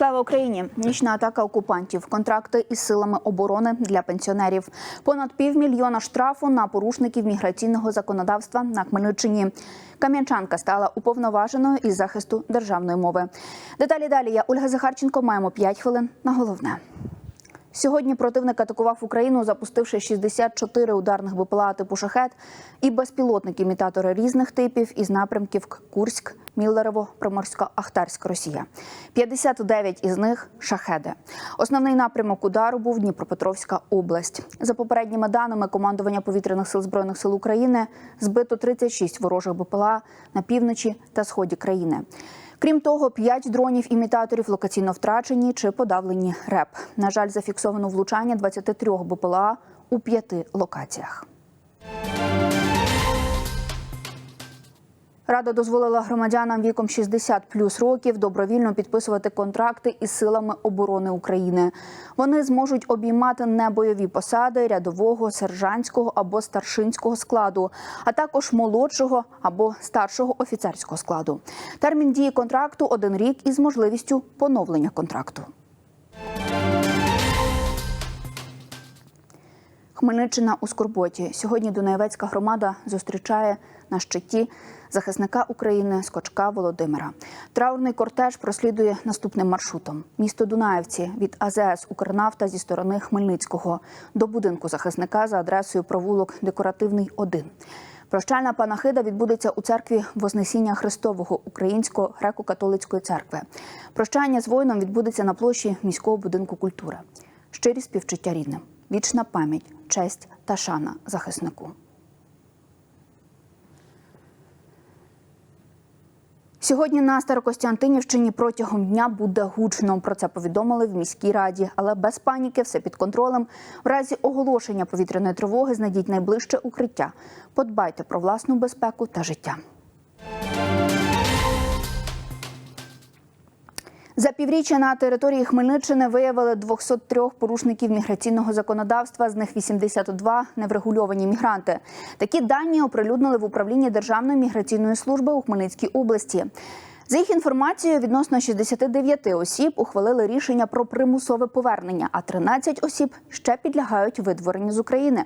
Слава Україні! Нічна атака окупантів, контракти із силами оборони для пенсіонерів. Понад півмільйона штрафу на порушників міграційного законодавства на Хмельниччині. Кам'янчанка стала уповноваженою із захисту державної мови. Деталі далі я Ольга Захарченко. Маємо 5 хвилин на головне. Сьогодні противник атакував Україну, запустивши 64 ударних БПЛА типу шахет і безпілотники-імітатори різних типів із напрямків Курськ, Міллерово, Приморська, Ахтарська, Росія. 59 із них шахеди. Основний напрямок удару був Дніпропетровська область. За попередніми даними командування повітряних сил збройних сил України збито 36 ворожих БПЛА на півночі та сході країни. Крім того, п'ять дронів-імітаторів локаційно втрачені чи подавлені РЕП. На жаль, зафіксовано влучання 23 БПЛА у п'яти локаціях. Рада дозволила громадянам віком 60 плюс років добровільно підписувати контракти із силами оборони України. Вони зможуть обіймати небойові посади рядового, сержантського або старшинського складу, а також молодшого або старшого офіцерського складу. Термін дії контракту один рік із можливістю поновлення контракту. Хмельниччина у Скорботі. Сьогодні Дунаєвецька громада зустрічає на щиті захисника України Скочка Володимира. Траурний кортеж прослідує наступним маршрутом: місто Дунаєвці від АЗС Укрнафта зі сторони Хмельницького до будинку захисника за адресою провулок Декоративний 1. Прощальна панахида відбудеться у церкві Вознесіння Христового Української греко-католицької церкви. Прощання з воїном відбудеться на площі міського будинку культури. Щирі співчуття рідним, вічна пам'ять, честь та шана захиснику. Сьогодні на Старокостянтинівщині протягом дня буде гучно. Про це повідомили в міській раді, але без паніки, все під контролем. В разі оголошення повітряної тривоги знайдіть найближче укриття. Подбайте про власну безпеку та життя. За півріччя на території Хмельниччини виявили 203 порушників міграційного законодавства, з них 82 – неврегульовані мігранти. Такі дані оприлюднили в управлінні Державної міграційної служби у Хмельницькій області. За їх інформацією, відносно 69 осіб ухвалили рішення про примусове повернення, а 13 осіб ще підлягають видворенню з України.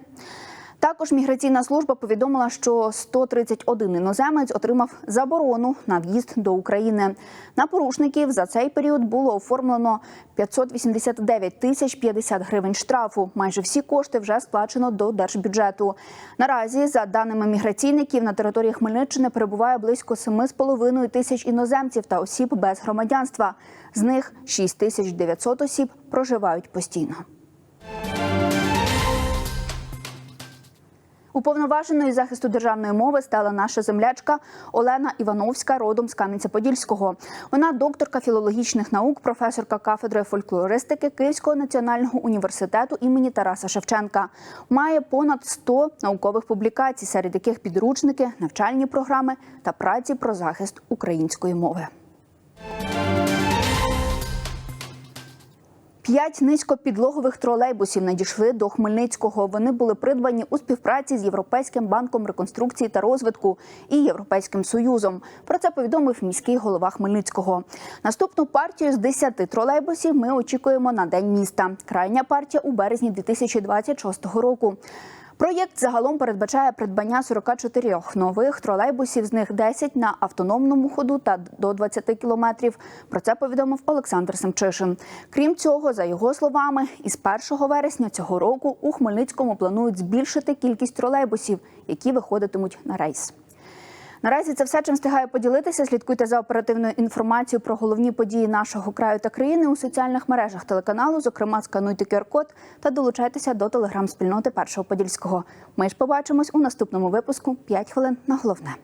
Також міграційна служба повідомила, що 131 іноземець отримав заборону на в'їзд до України. На порушників за цей період було оформлено 589 тисяч 50 гривень штрафу. Майже всі кошти вже сплачено до держбюджету. Наразі, за даними міграційників, на території Хмельниччини перебуває близько 7,5 тисяч іноземців та осіб без громадянства. З них 6 тисяч 900 осіб проживають постійно. Уповноваженою захисту державної мови стала наша землячка Олена Івановська, родом з Кам'янця-Подільського. Вона докторка філологічних наук, професорка кафедри фольклористики Київського національного університету імені Тараса Шевченка. Має понад 100 наукових публікацій, серед яких підручники, навчальні програми та праці про захист української мови. П'ять низькопідлогових тролейбусів надійшли до Хмельницького. Вони були придбані у співпраці з Європейським банком реконструкції та розвитку і Європейським союзом. Про це повідомив міський голова Хмельницького. Наступну партію з 10 тролейбусів ми очікуємо на день міста. Крайня партія у березні 2026 року. Проєкт загалом передбачає придбання 44 нових тролейбусів, з них 10 на автономному ходу та до 20 кілометрів. Про це повідомив Олександр Семчишин. Крім цього, за його словами, із 1 вересня цього року у Хмельницькому планують збільшити кількість тролейбусів, які виходитимуть на рейс. Наразі це все, чим встигаю поділитися. Слідкуйте за оперативною інформацією про головні події нашого краю та країни у соціальних мережах телеканалу. Зокрема, скануйте QR-код та долучайтеся до телеграм-спільноти Першого Подільського. Ми ж побачимось у наступному випуску. 5 хвилин на головне.